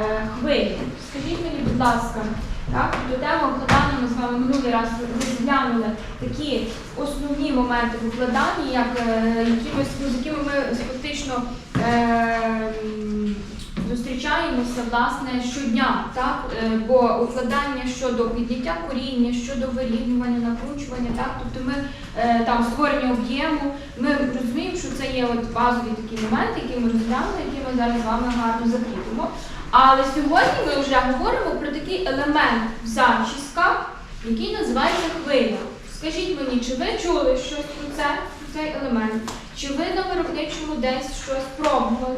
Е, хвилі. Скажіть мені, будь ласка, так, до теми укладання ми з вами минулий раз розглянули такі основні моменти викладання, як, е, якими, з якими ми фактично е, зустрічаємося власне щодня, так? Е, бо укладання щодо підняття коріння, щодо вирівнювання, накручування, так? тобто ми е, там створення об'єму, ми розуміємо, що це є от базові такі моменти, які ми розглянули, які ми зараз з вами гарно закріпимо. Але сьогодні ми вже говоримо про такий елемент в зачісках, який називається хвиля. Скажіть мені, чи ви чули щось про це, про цей елемент? Чи ви на виробничому десь щось пробували?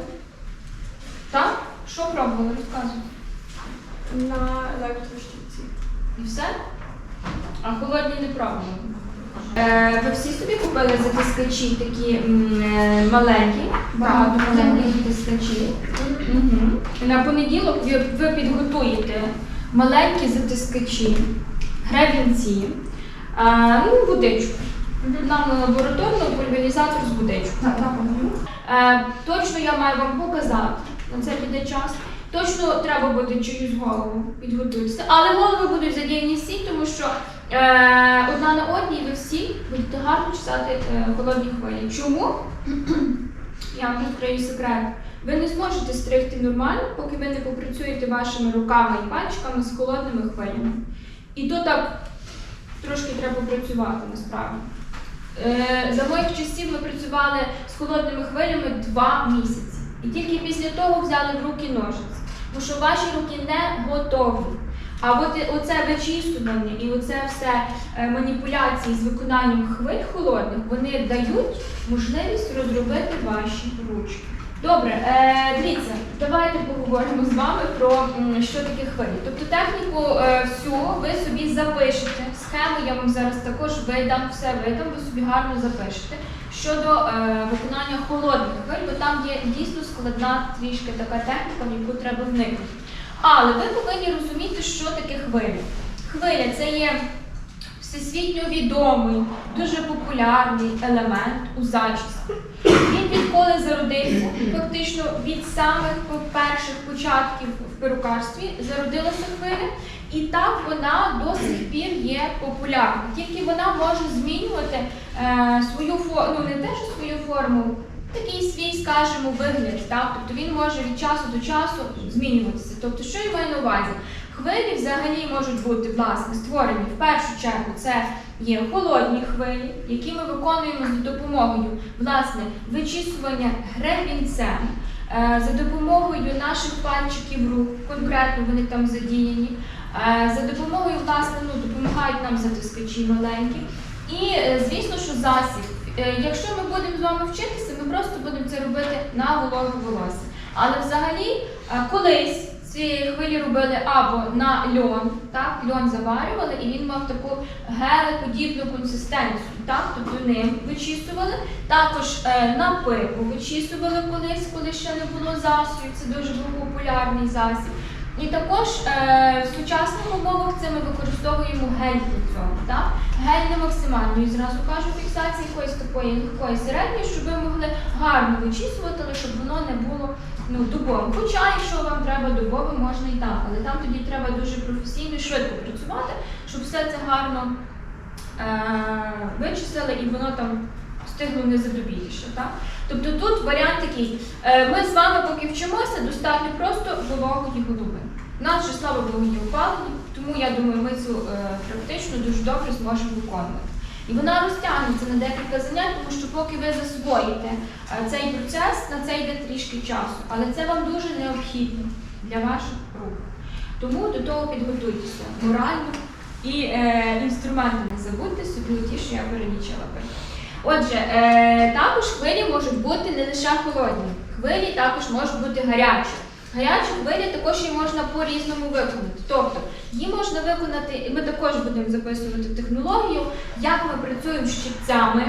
Так? Що пробували? Розказуйте. На електроштівці. І все? А холодні не пробували. Е, ви всі собі купили затискачі такі е, маленькі, багато маленьких затискачів. Мгм. На понеділок ви, підготуєте маленькі затискачі, гребінці, ну, водичку. Нам на лабораторну пульверізатор з водичкою. Е, точно я маю вам показати, на це піде час. Точно треба буде чиюсь голову підготуватися. Але голови будуть задіяні всі, тому що одна на одній ви всі будете гарно читати е, холодні хвилі. Чому? Я вам відкрию секрет. Ви не зможете стригти нормально, поки ви не попрацюєте вашими руками і пальчиками з холодними хвилями. І то так трошки треба працювати насправді. Е, За моїх часів ми працювали з холодними хвилями два місяці. І тільки після того взяли в руки ножиці. Тому що ваші руки не готові. А от оце вичісування і оце все е, маніпуляції з виконанням хвиль холодних, вони дають можливість розробити ваші ручки. Добре, е, дивіться, давайте поговоримо з вами про що таке хвилі. Тобто техніку е, всю ви собі запишете. Схему я вам зараз також видам, все видам, ви собі гарно запишете. Щодо е, виконання холодних хвиль, бо там є дійсно складна трішки така техніка, в яку треба вникнути. Але ви повинні розуміти, що таке хвиля. Хвиля це є всесвітньо відомий, дуже популярний елемент у зачісті. Він відколи зародився, фактично від самих перших початків в перукарстві зародилася хвиля, і так вона до сих пір є популярна. Тільки вона може змінювати е, свою форму, ну не те, що свою форму, такий свій, скажімо, вигляд. Так? Тобто він може від часу до часу змінюватися. Тобто, що я маю на увазі? Хвилі взагалі можуть бути власне створені в першу чергу. Це є холодні хвилі, які ми виконуємо за допомогою власне вичісування гребінцем, е, за допомогою наших пальчиків рук, конкретно вони там задіяні. Е, За допомогою власне ну, допомагають нам затискачі маленькі. І е, звісно, що засіб. Якщо ми будемо з вами вчитися, просто будемо це робити на вологе волосся. Але взагалі е, колись цієї хвилі робили або на льон, так, льон заварювали, і він мав таку гелеподібну консистенцію. Так, тобто ним вичісували. Також е, на пиво вичісували колись, коли ще не було засобів. Це дуже був популярний засіб. І також е, в сучасних умовах це ми використовуємо гель для цього. Так? Гель не максимальної, зразу кажу, фіксації якоїсь такої легкої середньої, щоб ви могли гарно вичісувати, але щоб воно не було ну, дубовим. Хоча, якщо вам треба дубове, можна і так, але там тоді треба дуже професійно швидко працювати, щоб все це гарно е, вичислили і воно там встигло не задубіліше. Тобто тут варіант такий. Е, Ми з вами, поки вчимося, достатньо просто вологої голови. У нас вже слава Богу є опалення, тому я думаю, ми цю е, практично дуже добре зможемо виконувати. І вона розтягнеться на декілька занять, тому що поки ви засвоїте е, цей процес, на це йде трішки часу. Але це вам дуже необхідно для ваших рук. Тому до того підготуйтеся морально і е, інструменти не забудьте собі ті, що я перелічила. би. Отже, е, також хвилі можуть бути не лише холодні, хвилі також можуть бути гарячі. Гарячі хвилі також її можна по-різному виконати. Тобто її можна виконати, і ми також будемо записувати технологію, як ми працюємо з щипцями.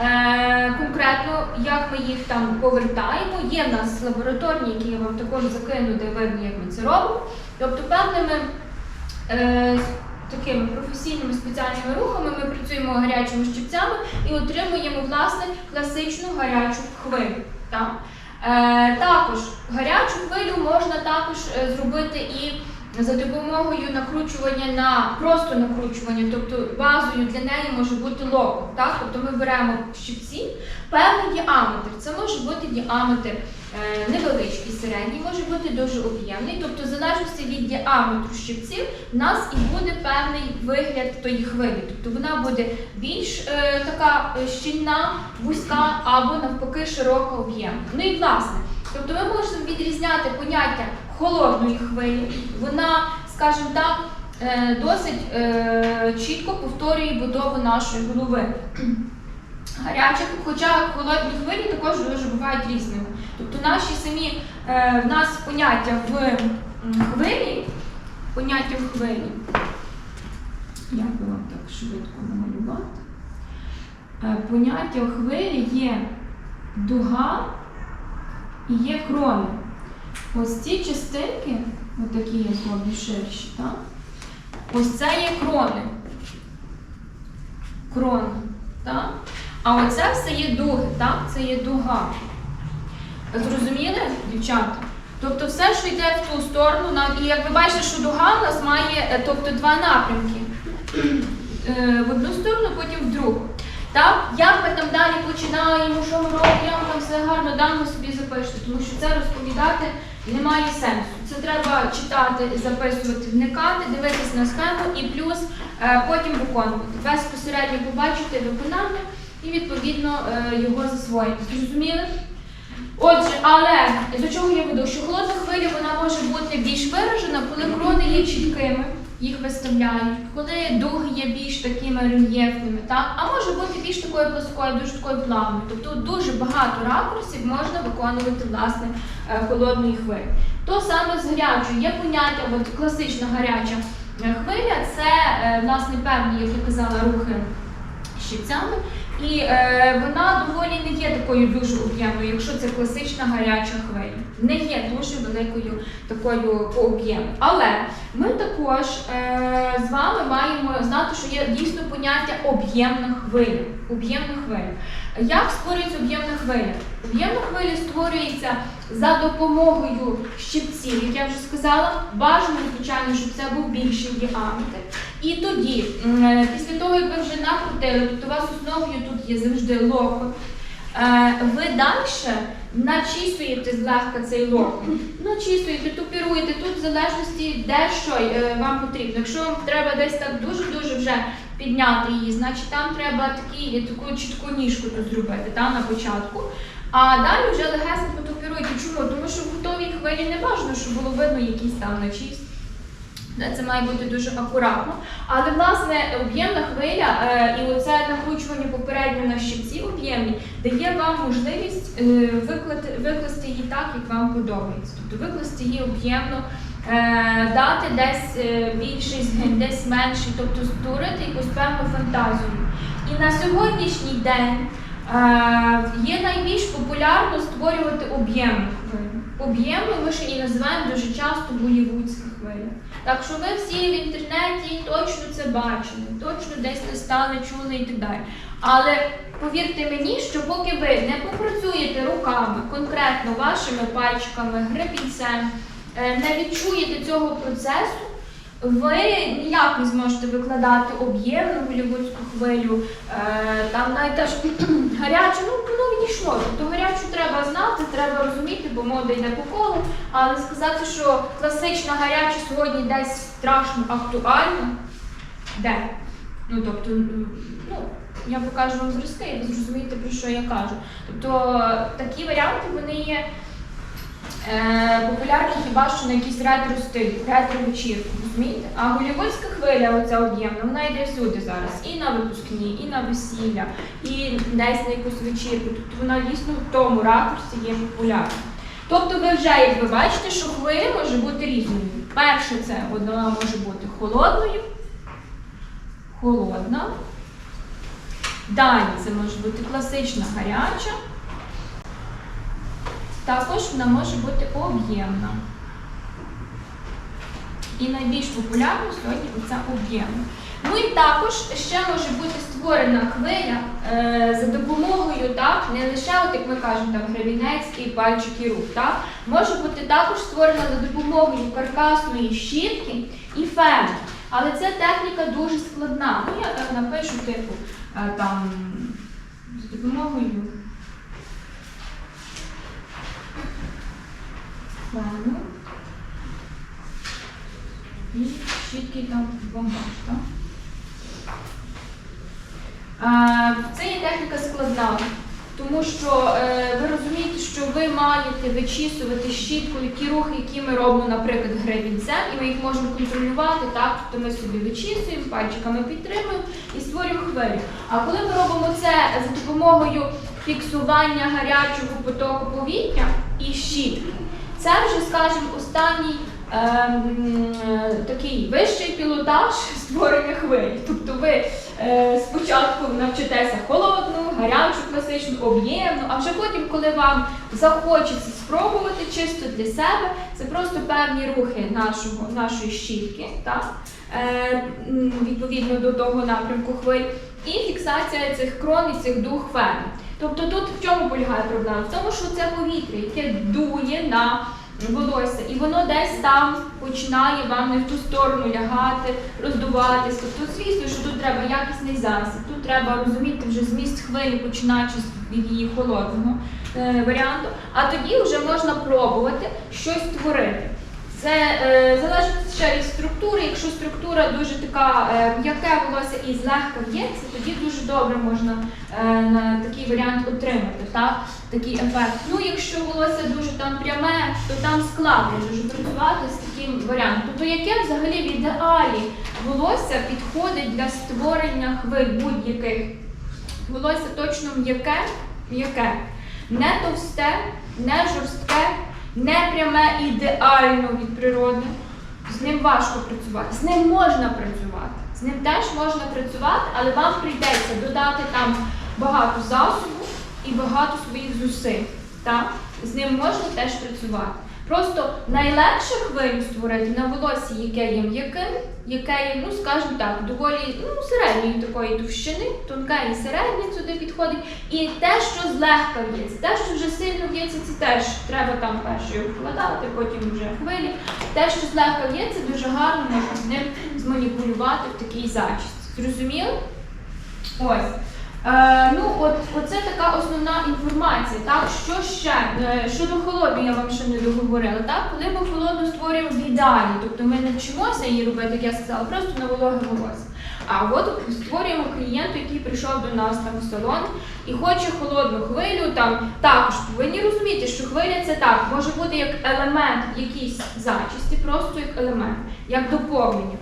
Е, конкретно, як ми їх там повертаємо. Є в нас лабораторні, які я вам також закину, де видно, як ми це робимо. Тобто, певними е, такими професійними спеціальними рухами ми працюємо гарячими щипцями і отримуємо власне класичну гарячу хвилю. Так? Е, також гарячу хвилю можна також е, зробити і за допомогою накручування на просто накручування, тобто базою для неї може бути локон. Так? Тобто ми беремо щипці, певний діаметр. Це може бути діаметр невеличкий, середній, може бути дуже об'ємний. Тобто, в залежності від діаметру щипців, в нас і буде певний вигляд тої хвилі. Тобто вона буде більш е, така е, щільна, вузька або навпаки широка об'ємна. Ну і власне, тобто ми можемо відрізняти поняття холодної хвилі. Вона, скажімо так, е, досить е, чітко повторює будову нашої голови. Гарячих, хоча холодні хвилі також дуже бувають різними. Тобто наші самі е, в нас поняття в хвилі, поняття в хвилі. Як би вам так швидко намалювати? Е, поняття в хвилі є дуга і є крони. Ось ці частинки, отакі я зроблю ширші, так? Ось це є крони. Крони. Так? А оце все є дуги, так? Це є дуга. Зрозуміли, дівчата? Тобто все, що йде в ту сторону, і як ви бачите, що дуга у нас має е, тобто, два напрямки. Е, В одну сторону, потім в другу. Так? Як ми там далі починаємо, що ми робимо, там все гарно дано собі запишете, тому що це розповідати немає сенсу. Це треба читати, записувати, вникати, дивитися на схему і плюс е, потім виконувати. Безпосередньо побачити виконання і відповідно його засвоїти. Зрозуміли? Отже, але до чого я веду? Що холодна хвиля вона може бути більш виражена, коли крони є чіткими, їх виставляють, коли дуги є більш такими рельєфними, так? а може бути більш такою плоскою, дуже такою плавною. Тобто дуже багато ракурсів можна виконувати власне е, холодної хвилі. То саме з гарячою є поняття, от класична гаряча е, хвиля це е, власне певні, як я казала, рухи щипцями. І е, вона доволі не є такою дуже об'ємною, якщо це класична гаряча хвиля. Не є дуже великою такою по об'єму. Але ми також е, з вами маємо знати, що є дійсно поняття об'ємна хвиля. Об'ємна хвиля. Як створюється об'ємна хвиля? Об'ємна хвиля створюється за допомогою щипців, як я вже сказала, бажано, звичайно, щоб це був більший діаметр. І тоді, е, після того, як ви вже накрутили, тобто у вас основою тут є завжди локон, е, ви далі начісуєте злегка цей локон. Начісуєте, тупіруєте тут в залежності, де що е, вам потрібно. Якщо вам треба десь так дуже-дуже вже підняти її, значить там треба такі, таку чітку ніжку тут зробити та, на початку. А далі вже легесенько тупіруєте. Чому? Тому що в готовій хвилі не бажано, щоб було видно якийсь там начіс. Е, Це має бути дуже акуратно. Але власне об'ємна хвиля е, і оце накручування попередньо на щипці об'ємні дає вам можливість е, виклати, викласти її так, як вам подобається. Тобто викласти її об'ємно, дати десь е, більший десь менший, тобто створити якусь певну фантазію. І на сьогоднішній день е, є найбільш популярно створювати об'ємну хвилю. Об'ємну ми ще і називаємо дуже часто болівудська хвиля. Так що ви всі в інтернеті точно це бачили, точно десь листали, чули і так далі. Але повірте мені, що поки ви не попрацюєте руками, конкретно вашими пальчиками, гребінцем, е, не відчуєте цього процесу, ви ніяк не зможете викладати об'ємну голівудську хвилю, е, там навіть теж гарячу, ну воно відійшло. Тобто гарячу треба знати, треба розуміти, бо мода йде по колу. Але сказати, що класична гаряча сьогодні десь страшно актуальна, де? Ну тобто, ну я покажу вам зразки, і ви зрозумієте, про що я кажу. Тобто такі варіанти вони є. Е, популярні хіба що на якийсь ретро стиль, ретро вечірку, розумієте? А голівудська хвиля, оця об'ємна, вона йде всюди зараз. І на випускні, і на весілля, і десь на якусь вечірку. Тобто вона дійсно в тому ракурсі є популярна. Тобто ви вже, як ви бачите, що хвиля може бути різною. Перше, це вона може бути холодною, холодна. Далі це може бути класична гаряча. Також вона може бути об'ємна. І найбільш популярна сьогодні оця об'ємна. Ну і також ще може бути створена хвиля е, за допомогою, так, не лише, от як ми кажемо, там гребінець і пальчик і рук, так, може бути також створена за допомогою каркасної щітки і фену. Але ця техніка дуже складна. Ну, я напишу, типу, е, там, за допомогою фену і щітки там бомбаж, так? Е, Це є техніка складна, тому що е, ви розумієте, що ви маєте вичісувати щіткою ті рухи, які ми робимо, наприклад, гребінцем, і ми їх можемо контролювати, так? Тобто ми собі вичісуємо, пальчиками підтримуємо і створюємо хвилю. А коли ми робимо це за допомогою фіксування гарячого потоку повітря і щітки, це вже, скажімо, останній ем, е, такий вищий пілотаж створення хвилі. Тобто ви е, спочатку навчитеся холодну, гарячу, класичну, об'ємну, а вже потім, коли вам захочеться спробувати чисто для себе, це просто певні рухи нашого, нашої щітки, так? Е, відповідно до того напрямку хвиль, і фіксація цих крон і цих дух фену. Тобто тут в чому полягає проблема? В тому, що це повітря, яке дує на волосся, і воно десь там починає вам не в ту сторону лягати, роздуватись. Тобто, звісно, що тут треба якісний засіб, тут треба розуміти вже зміст хвилі, починаючи від її холодного е, варіанту, а тоді вже можна пробувати щось створити. Це е, залежить ще від структури. Якщо структура дуже така е, м'яке волосся і злегка в'ється, тоді дуже добре можна е, на такий варіант отримати, так? такий ефект. Ну, якщо волосся дуже там пряме, то там складно дуже працювати з таким варіантом. Тобто, яке взагалі в ідеалі волосся підходить для створення хвиль будь-яких? Волосся точно м'яке, м'яке, не товсте, не жорстке, не пряме ідеально від природи. З ним важко працювати. З ним можна працювати. З ним теж можна працювати, але вам прийдеться додати там багато засобу і багато своїх зусиль. Так? З ним можна теж працювати. Просто найлегше хвилю створити на волосі, яке є м'яким, яке є, ну скажімо так, доволі ну, середньої такої товщини, тонке і середнє сюди підходить. І те, що злегка б'ється, те, що вже сильно б'ється, це теж треба там перше його вкладати, потім вже хвилі. Те, що злегка б'ється, дуже гарно можна з ним зманіпулювати в такій зачісті. Зрозуміли? Ось. Е, ну, от, оце така основна інформація. Так, що ще? Е, щодо холодної, я вам ще не договорила. Так, коли ми холодну створюємо в ідеалі, тобто ми не вчимося її робити, як я сказала, просто на вологе волосся. А от створюємо клієнту, який прийшов до нас там в салон і хоче холодну хвилю. Там також повинні розуміти, що хвиля це так, може бути як елемент якійсь зачісті, просто як елемент, як доповнення.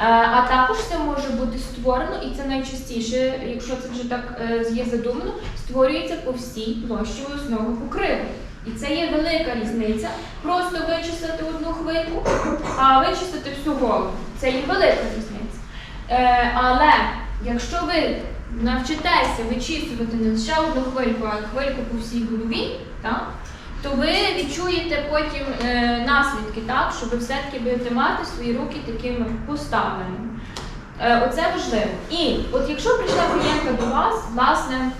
Е, А також це може бути створено, і це найчастіше, якщо це вже так е, є задумано, створюється по всій площі основи покриву. І це є велика різниця. Просто вичистити одну хвильку, а вичистити всю голову. Це є велика різниця. Е, але якщо ви навчитеся вичісувати не лише одну хвильку, а хвильку по всій голові, так, то ви відчуєте потім е, наслідки, так, що ви все-таки будете мати свої руки такими поставленими. Е, оце важливо. І от якщо прийшла клієнтка до вас, власне,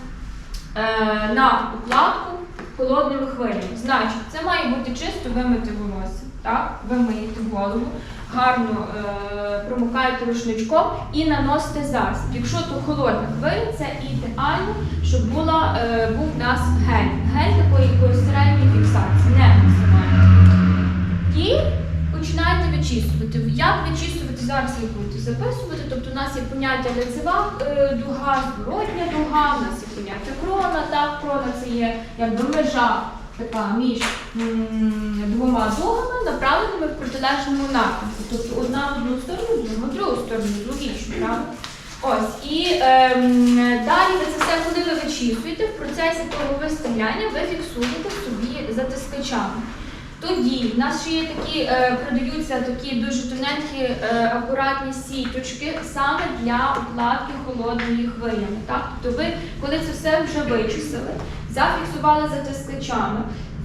е, на укладку холодними хвилями, значить, це має бути чисто вимити волосся. Так? Ви миєте голову, гарно е, промокаєте рушничком і наносите засіб. Якщо то холодна хвиля, це ідеально, щоб була, е, був у нас гель. Гель такої середньої фіксації, не максимально. І починаєте вичісувати. Як вичісувати зараз ви будете записувати? Тобто у нас є поняття лицева е, дуга, зворотня дуга, у нас є поняття крона, так, крона це є якби межа така між двома дугами, направленими в протилежному напрямку. Тобто одна в одну сторону, друга в другу сторону, логічно, правда? Ось, і ем, далі ви це все, коли ви вичісуєте, в процесі того виставляння ви фіксуєте собі затискачами. Тоді в нас ще є такі, е, продаються такі дуже тоненькі, е, акуратні сіточки саме для укладки холодної хвилями. Так? Тобто ви, коли це все вже вичистили, зафіксували затискачами,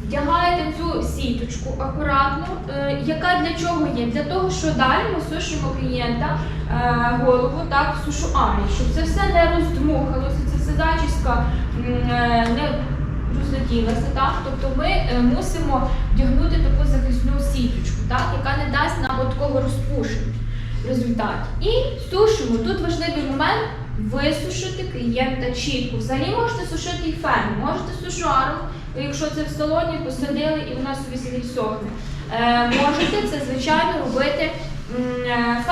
Вдягаєте цю сіточку акуратно, е, яка для чого є? Для того, що далі ми сушимо клієнта е, голову так в сушуарі, щоб це все не роздмухалося, це все зачіска е, не розлетілася. Так? Тобто ми е, мусимо вдягнути таку захисну сіточку, так? яка не дасть нам такого розпушення в результаті. І сушимо. Тут важливий момент висушити клієнта чітко. Взагалі можете сушити і фен, можете сушуаром, якщо це в салоні, посадили і вона собі сидить сохне. Е, можете це, звичайно, робити е,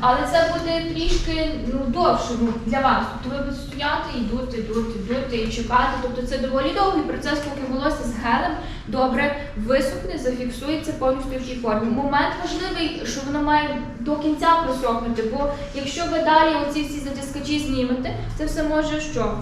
але це буде трішки ну, довше ну, для вас. Тобто ви будете стояти і дути, дути, дути і чекати. Тобто це доволі довгий процес, поки волосся з гелем добре висохне, зафіксується повністю в тій формі. Момент важливий, що воно має до кінця просохнути, бо якщо ви далі оці всі затискачі знімете, це все може що?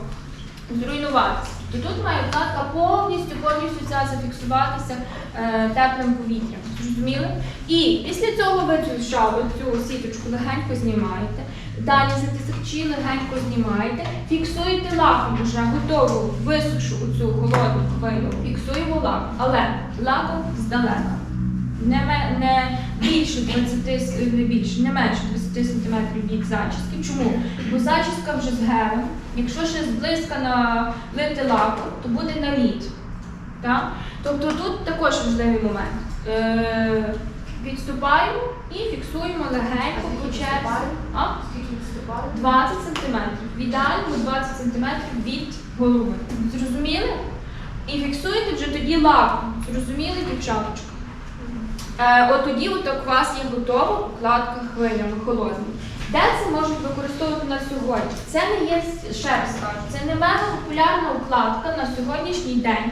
Зруйнуватися. То тут має вкладка повністю, повністю ця зафіксуватися е, теплим повітрям. Зрозуміли? І після цього ви цю шаву, цю сіточку легенько знімаєте. Далі затискачі легенько знімаєте, фіксуєте лаком вже готову висушу цю холодну хвилю, фіксуємо лаком, але лаком здалека. Не, не більше 20, не більше, не менше 20 см від зачіски. Чому? Бо зачіска вже з гелем. Якщо ще зблизька налити лаком, то буде наліт. Так? Тобто тут також важливий момент. Е, відступаємо і фіксуємо легенько по черзі. А? Скільки відступали? 20 см. В ідеальному 20 см від голови. Зрозуміли? І фіксуєте вже тоді лаком. Зрозуміли, дівчаточка? Е, от тоді от у вас є готова укладка хвилями холодними. Де це можуть використовувати на сьогодні? Це не є, ще раз кажу, це не мега популярна укладка на сьогоднішній день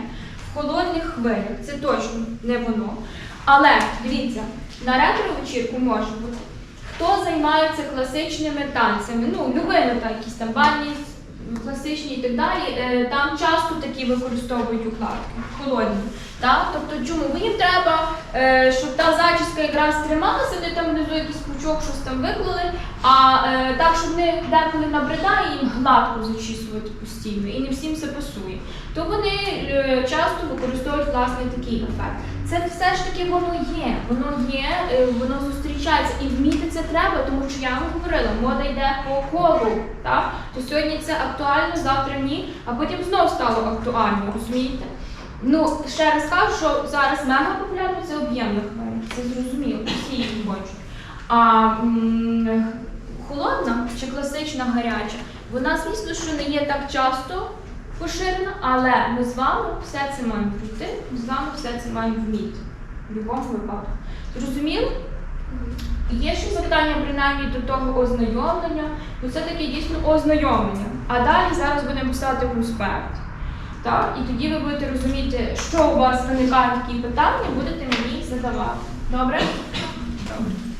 в холодних хвилях. Це точно не воно. Але дивіться, на ретро-вечірку може бути. Хто займається класичними танцями, ну, любими так, якісь там бальні, класичні і так далі, е, там часто такі використовують укладки, холодні. Так? Тобто чому? Бо їм треба, е, щоб та зачіска якраз трималася, вони там внизу якийсь пучок, щось там виклали, а е, так, щоб не деколи набридає їм гладко зачісувати постійно, і не всім це пасує. То вони е, часто використовують власне такий ефект. Це все ж таки воно є, воно є, е, воно зустрічається. І вміти це треба, тому що я вам говорила, мода йде по колу. Так? То сьогодні це актуально, завтра ні, а потім знов стало актуально, розумієте? Ну, ще раз кажу, що зараз мега популярно це об'ємна хвиля. Це зрозуміло, всі їх хочуть. А холодна чи класична гаряча, вона, звісно, що не є так часто поширена, але ми з вами все це маємо пройти, ми з вами все це маємо вміти. В будь-якому випадку. Зрозуміли? Є ще питання принаймні до того ознайомлення, бо це таке дійсно ознайомлення. А далі зараз будемо писати конспект. Так, і тоді ви будете розуміти, що у вас виникають такі питання, будете мені задавати. Добре.